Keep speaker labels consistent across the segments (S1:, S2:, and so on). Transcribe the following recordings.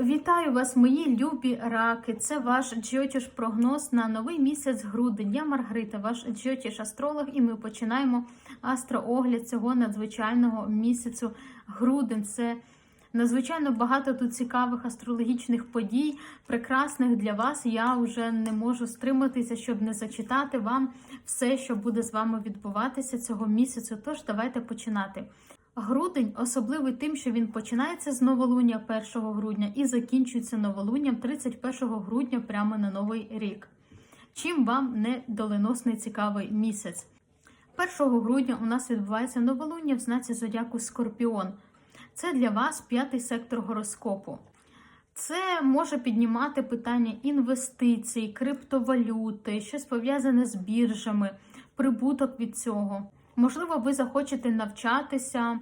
S1: Вітаю вас, мої любі раки! Це ваш джотіш прогноз на новий місяць грудень. Я Маргарита, ваш джотіш астролог, і ми починаємо астроогляд цього надзвичайного місяцю грудень. Це надзвичайно багато тут цікавих астрологічних подій, прекрасних для вас. Я вже не можу стриматися, щоб не зачитати вам все, що буде з вами відбуватися цього місяцю. Тож давайте починати. Грудень особливий тим, що він починається з новолуння 1 грудня і закінчується новолунням 31 грудня прямо на новий рік. Чим вам не доленосний цікавий місяць? 1 грудня у нас відбувається новолуння в знаці зодіаку Скорпіон. Це для вас п'ятий сектор гороскопу. Це може піднімати питання інвестицій, криптовалюти, щось пов'язане з біржами, прибуток від цього. Можливо, ви захочете навчатися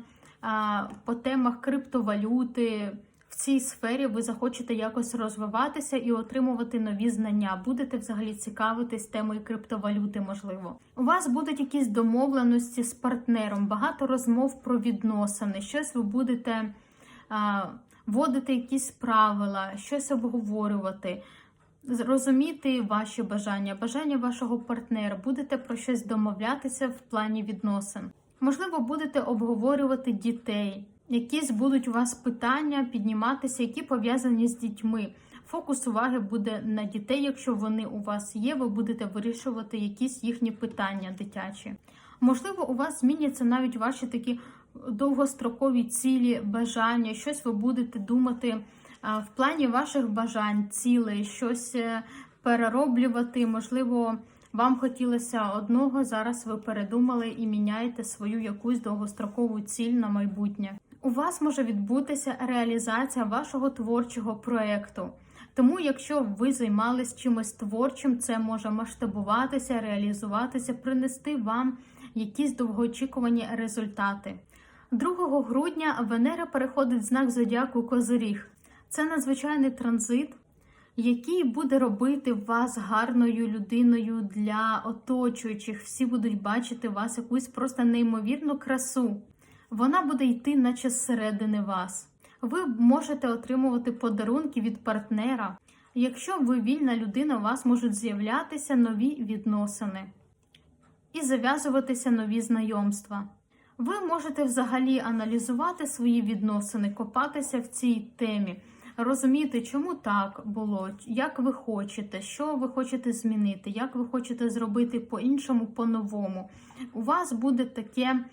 S1: по темах криптовалюти. В цій сфері ви захочете якось розвиватися і отримувати нові знання. Будете взагалі цікавитись темою криптовалюти, можливо. У вас будуть якісь домовленості з партнером, багато розмов про відносини, щось ви будете а, вводити якісь правила, щось обговорювати розуміти ваші бажання, бажання вашого партнера, будете про щось домовлятися в плані відносин. Можливо, будете обговорювати дітей, якісь будуть у вас питання підніматися, які пов'язані з дітьми. Фокус уваги буде на дітей, якщо вони у вас є, ви будете вирішувати якісь їхні питання дитячі. Можливо, у вас зміняться навіть ваші такі довгострокові цілі, бажання, щось ви будете думати в плані ваших бажань, цілей, щось е, перероблювати. Можливо, вам хотілося одного, зараз ви передумали і міняєте свою якусь довгострокову ціль на майбутнє. У вас може відбутися реалізація вашого творчого проєкту. Тому, якщо ви займались чимось творчим, це може масштабуватися, реалізуватися, принести вам якісь довгоочікувані результати. 2 грудня Венера переходить в знак зодіаку Козиріг. Це надзвичайний транзит, який буде робити вас гарною людиною для оточуючих. Всі будуть бачити вас якусь просто неймовірну красу. Вона буде йти, наче зсередини вас. Ви можете отримувати подарунки від партнера. Якщо ви вільна людина, у вас можуть з'являтися нові відносини і зав'язуватися нові знайомства. Ви можете взагалі аналізувати свої відносини, копатися в цій темі розуміти, чому так було, як ви хочете, що ви хочете змінити, як ви хочете зробити по-іншому, по-новому. У вас буде таке,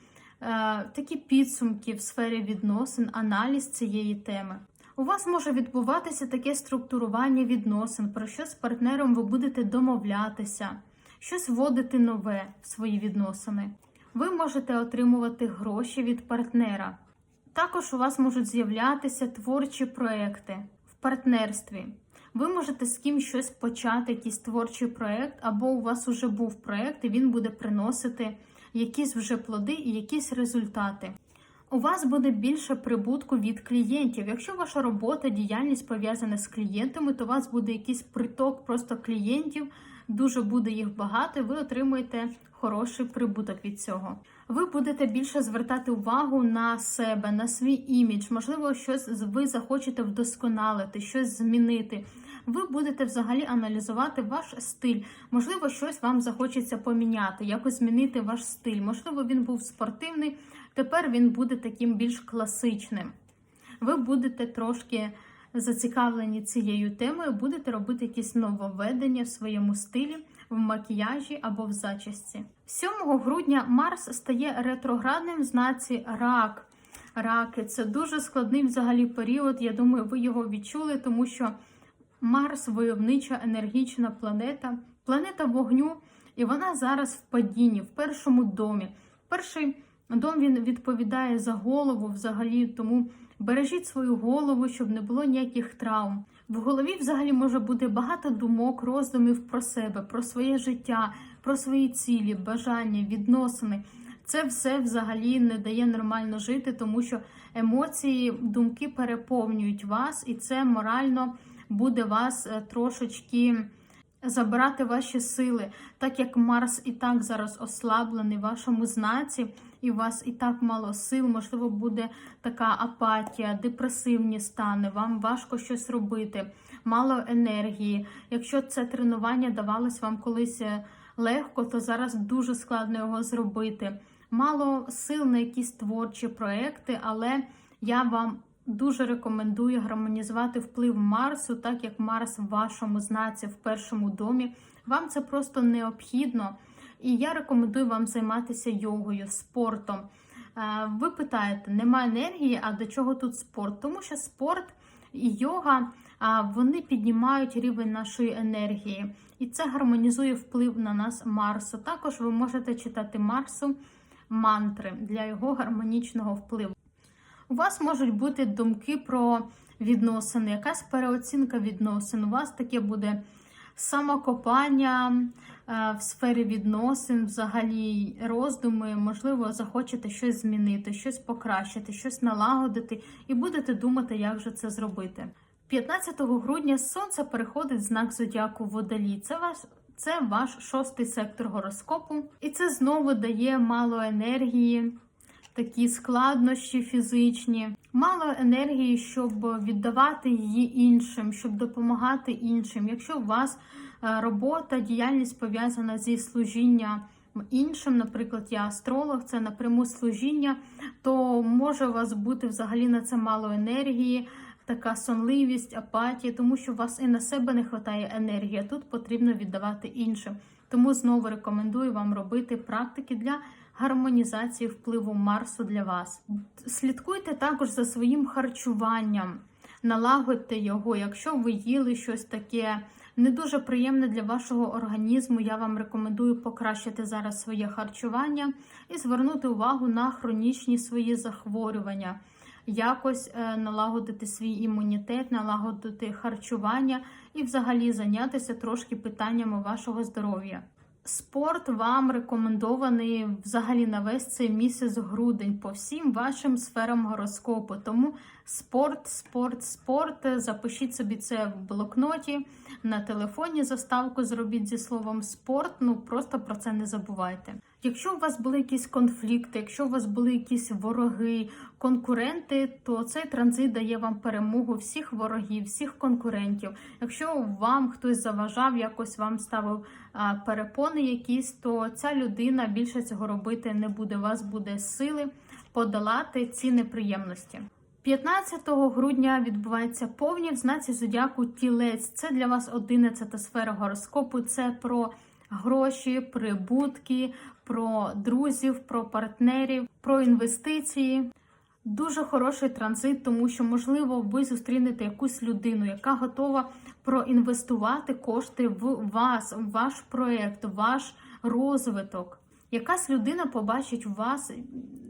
S1: е, такі підсумки в сфері відносин, аналіз цієї теми. У вас може відбуватися таке структурування відносин, про що з партнером ви будете домовлятися, щось вводити нове в свої відносини. Ви можете отримувати гроші від партнера. Також у вас можуть з'являтися творчі проекти в партнерстві. Ви можете з ким щось почати, якийсь творчий проект, або у вас вже був проект, і він буде приносити якісь вже плоди і якісь результати. У вас буде більше прибутку від клієнтів. Якщо ваша робота, діяльність пов'язана з клієнтами, то у вас буде якийсь приток просто клієнтів, дуже буде їх багато, і ви отримуєте хороший прибуток від цього. Ви будете більше звертати увагу на себе, на свій імідж, можливо, щось ви захочете вдосконалити, щось змінити. Ви будете взагалі аналізувати ваш стиль. Можливо, щось вам захочеться поміняти, якось змінити ваш стиль. Можливо, він був спортивний, тепер він буде таким більш класичним. Ви будете трошки зацікавлені цією темою, будете робити якісь нововведення в своєму стилі в макіяжі або в зачісті. 7 грудня Марс стає ретроградним в знаці рак. Раки це дуже складний взагалі період. Я думаю, ви його відчули, тому що Марс войовнича енергічна планета, планета вогню, і вона зараз в падінні, в першому домі. Перший дом він відповідає за голову взагалі, тому бережіть свою голову, щоб не було ніяких травм. В голові взагалі може бути багато думок, роздумів про себе, про своє життя, про свої цілі, бажання, відносини. Це все взагалі не дає нормально жити, тому що емоції, думки переповнюють вас, і це морально буде вас е, трошечки забирати ваші сили, так як Марс і так зараз ослаблений в вашому знаці, і у вас і так мало сил, можливо, буде така апатія, депресивні стани, вам важко щось робити, мало енергії. Якщо це тренування давалось вам колись е, легко, то зараз дуже складно його зробити. Мало сил на якісь творчі проекти, але я вам дуже рекомендую гармонізувати вплив Марсу, так як Марс в вашому знаці в першому домі. Вам це просто необхідно. І я рекомендую вам займатися йогою, спортом. Е, Ви питаєте, немає енергії, а до чого тут спорт? Тому що спорт і йога вони піднімають рівень нашої енергії, і це гармонізує вплив на нас Марсу. Також ви можете читати Марсу мантри для його гармонічного впливу. У вас можуть бути думки про відносини, якась переоцінка відносин. У вас таке буде самокопання в сфері відносин, взагалі роздуми, можливо, захочете щось змінити, щось покращити, щось налагодити, і будете думати, як же це зробити. 15 грудня сонце переходить в знак зодіаку Водолій. Це ваш це ваш шостий сектор гороскопу, і це знову дає мало енергії, такі складнощі фізичні, мало енергії, щоб віддавати її іншим, щоб допомагати іншим. Якщо у вас е, робота, діяльність пов'язана зі служінням іншим, наприклад, я астролог, це напряму служіння, то може у вас бути взагалі на це мало енергії. Така сонливість, апатія, тому що у вас і на себе не вистачає енергії, тут потрібно віддавати іншим. Тому знову рекомендую вам робити практики для гармонізації впливу Марсу для вас. Слідкуйте також за своїм харчуванням, налагодьте його. Якщо ви їли щось таке не дуже приємне для вашого організму, я вам рекомендую покращити зараз своє харчування і звернути увагу на хронічні свої захворювання. Якось е, налагодити свій імунітет, налагодити харчування і взагалі зайнятися трошки питаннями вашого здоров'я. Спорт вам рекомендований взагалі на весь цей місяць грудень по всім вашим сферам гороскопу. Тому спорт, спорт, спорт. Запишіть собі це в блокноті, на телефоні заставку зробіть зі словом спорт. Ну просто про це не забувайте. Якщо у вас були якісь конфлікти, якщо у вас були якісь вороги, конкуренти, то цей транзит дає вам перемогу всіх ворогів, всіх конкурентів. Якщо вам хтось заважав, якось вам ставив перепони якісь, то ця людина більше цього робити не буде. У вас буде сили подолати ці неприємності. 15 грудня відбувається повні в знаці зодіаку тілець. Це для вас 11 сфера гороскопу. Це про гроші, прибутки, про друзів, про партнерів, про інвестиції. Дуже хороший транзит, тому що, можливо, ви зустрінете якусь людину, яка готова проінвестувати кошти в вас, в ваш проєкт, ваш розвиток. Якась людина побачить у вас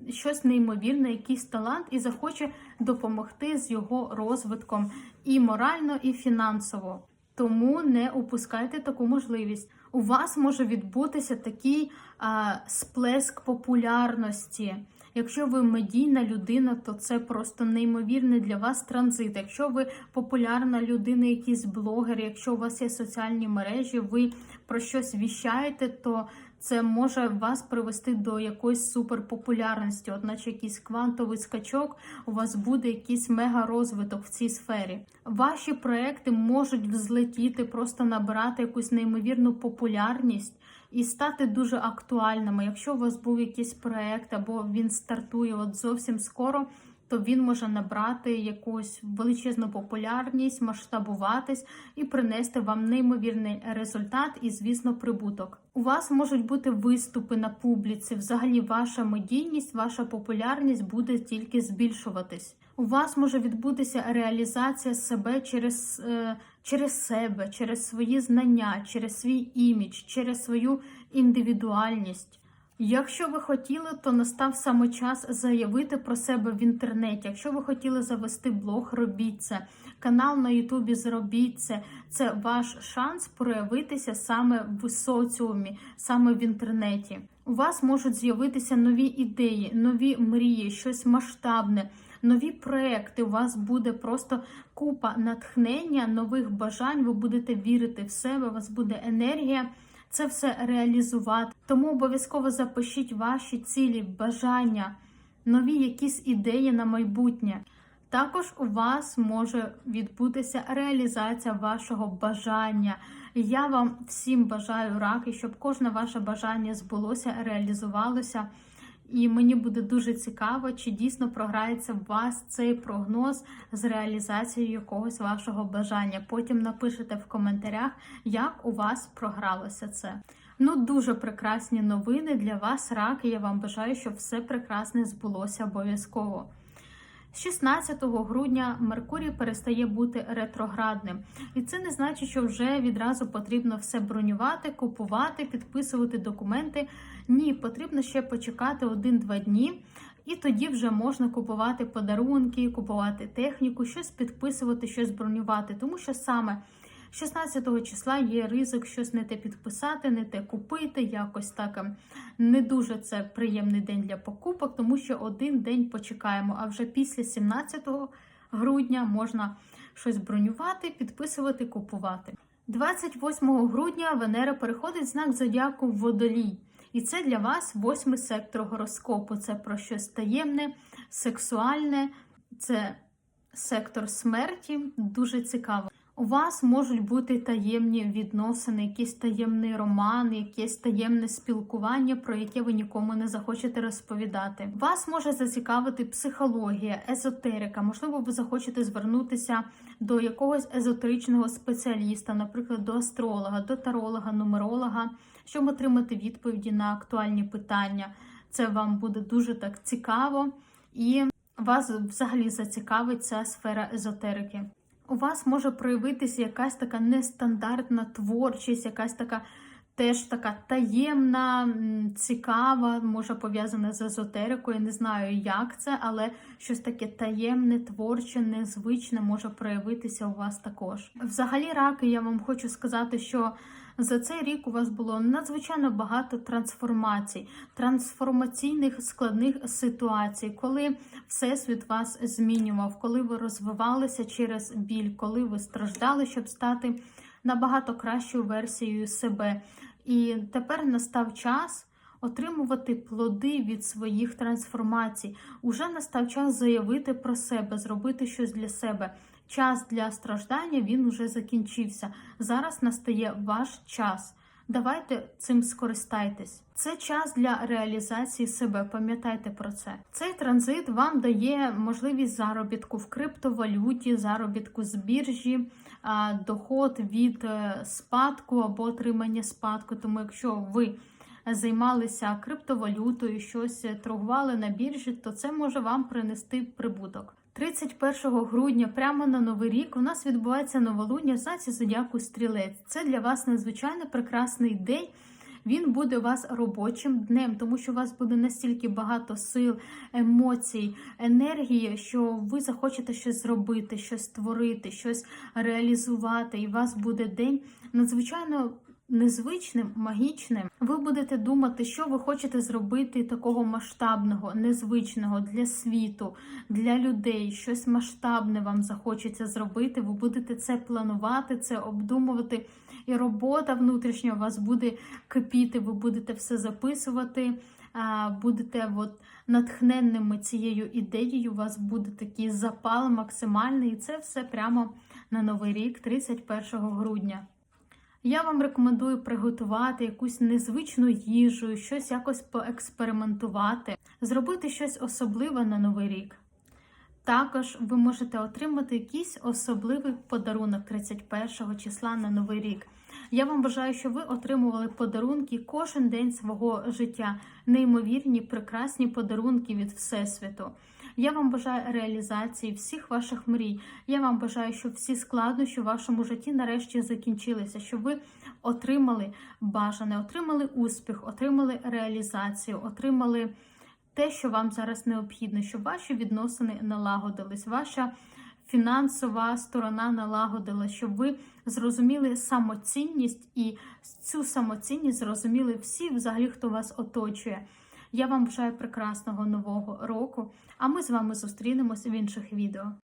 S1: щось неймовірне, якийсь талант, і захоче допомогти з його розвитком і морально, і фінансово. Тому не упускайте таку можливість. У вас може відбутися такий а, сплеск популярності. Якщо ви медійна людина, то це просто неймовірний для вас транзит. Якщо ви популярна людина, якийсь блогер, якщо у вас є соціальні мережі, ви про щось віщаєте, то це може вас привести до якоїсь суперпопулярності, от наче якийсь квантовий скачок, у вас буде якийсь мега розвиток в цій сфері. Ваші проекти можуть взлетіти, просто набирати якусь неймовірну популярність і стати дуже актуальними. Якщо у вас був якийсь проект або він стартує от зовсім скоро. То він може набрати якусь величезну популярність, масштабуватись і принести вам неймовірний результат і, звісно, прибуток. У вас можуть бути виступи на публіці. Взагалі, ваша медійність, ваша популярність буде тільки збільшуватись. У вас може відбутися реалізація себе через, е, через себе, через свої знання, через свій імідж, через свою індивідуальність. Якщо ви хотіли, то настав саме час заявити про себе в інтернеті. Якщо ви хотіли завести блог, робіть це. Канал на Ютубі зробіть це. Це ваш шанс проявитися саме в соціумі, саме в інтернеті. У вас можуть з'явитися нові ідеї, нові мрії, щось масштабне, нові проекти. У вас буде просто купа натхнення, нових бажань. Ви будете вірити в себе, у вас буде енергія це все реалізувати. Тому обов'язково запишіть ваші цілі, бажання, нові якісь ідеї на майбутнє. Також у вас може відбутися реалізація вашого бажання. Я вам всім бажаю раки, щоб кожне ваше бажання збулося, реалізувалося. І мені буде дуже цікаво, чи дійсно програється в вас цей прогноз з реалізацією якогось вашого бажання. Потім напишете в коментарях, як у вас програлося це. Ну, дуже прекрасні новини для вас, Рак. Я вам бажаю, щоб все прекрасне збулося обов'язково. З 16 грудня Меркурій перестає бути ретроградним, і це не значить, що вже відразу потрібно все бронювати, купувати, підписувати документи. Ні, потрібно ще почекати один-два дні, і тоді вже можна купувати подарунки, купувати техніку, щось підписувати, щось бронювати, тому що саме. 16 числа є ризик щось не те підписати, не те купити. Якось так ем, не дуже це приємний день для покупок, тому що один день почекаємо. А вже після 17 грудня можна щось бронювати, підписувати, купувати. 28 грудня Венера переходить в знак зодіаку Водолій. І це для вас восьмий сектор гороскопу. Це про щось таємне, сексуальне, це сектор смерті. Дуже цікаво. У вас можуть бути таємні відносини, якийсь таємний роман, якесь таємне спілкування, про яке ви нікому не захочете розповідати. Вас може зацікавити психологія, езотерика. Можливо, ви захочете звернутися до якогось езотеричного спеціаліста, наприклад, до астролога, до таролога, нумеролога, щоб отримати відповіді на актуальні питання. Це вам буде дуже так цікаво і вас взагалі зацікавить ця сфера езотерики у вас може проявитися якась така нестандартна творчість, якась така теж така таємна, цікава, може пов'язана з езотерикою. Не знаю, як це, але щось таке таємне, творче, незвичне може проявитися у вас також. Взагалі, раки, я вам хочу сказати, що. За цей рік у вас було надзвичайно багато трансформацій, трансформаційних складних ситуацій, коли всесвіт вас змінював, коли ви розвивалися через біль, коли ви страждали, щоб стати набагато кращою версією себе. І тепер настав час. Отримувати плоди від своїх трансформацій. Уже настав час заявити про себе, зробити щось для себе. Час для страждання він уже закінчився. Зараз настає ваш час. Давайте цим скористайтесь. Це час для реалізації себе. Пам'ятайте про це. Цей транзит вам дає можливість заробітку в криптовалюті, заробітку з біржі, доход від е, спадку або отримання спадку. Тому, якщо ви займалися криптовалютою, щось торгували на біржі, то це може вам принести прибуток. 31 грудня, прямо на новий рік, у нас відбувається новолуння в знаці зодіаку стрілець. Це для вас надзвичайно прекрасний день. Він буде у вас робочим днем, тому що у вас буде настільки багато сил, емоцій, енергії, що ви захочете щось зробити, щось створити, щось реалізувати. І у вас буде день надзвичайно незвичним, магічним, ви будете думати, що ви хочете зробити такого масштабного, незвичного для світу, для людей. Щось масштабне вам захочеться зробити. Ви будете це планувати, це обдумувати. І робота внутрішня у вас буде кипіти, ви будете все записувати. Будете от натхненними цією ідеєю, у вас буде такий запал максимальний, і це все прямо на новий рік, 31 грудня. Я вам рекомендую приготувати якусь незвичну їжу, щось якось поекспериментувати, зробити щось особливе на новий рік. Також ви можете отримати якийсь особливий подарунок 31 числа на новий рік. Я вам бажаю, щоб ви отримували подарунки кожен день свого життя, неймовірні, прекрасні подарунки від Всесвіту. Я вам бажаю реалізації всіх ваших мрій. Я вам бажаю, щоб всі складнощі в вашому житті нарешті закінчилися, щоб ви отримали бажане, отримали успіх, отримали реалізацію, отримали те, що вам зараз необхідно, щоб ваші відносини налагодились, ваша фінансова сторона налагодила, щоб ви зрозуміли самоцінність і цю самоцінність зрозуміли всі, взагалі, хто вас оточує. Я вам бажаю прекрасного нового року, а ми з вами зустрінемось в інших відео.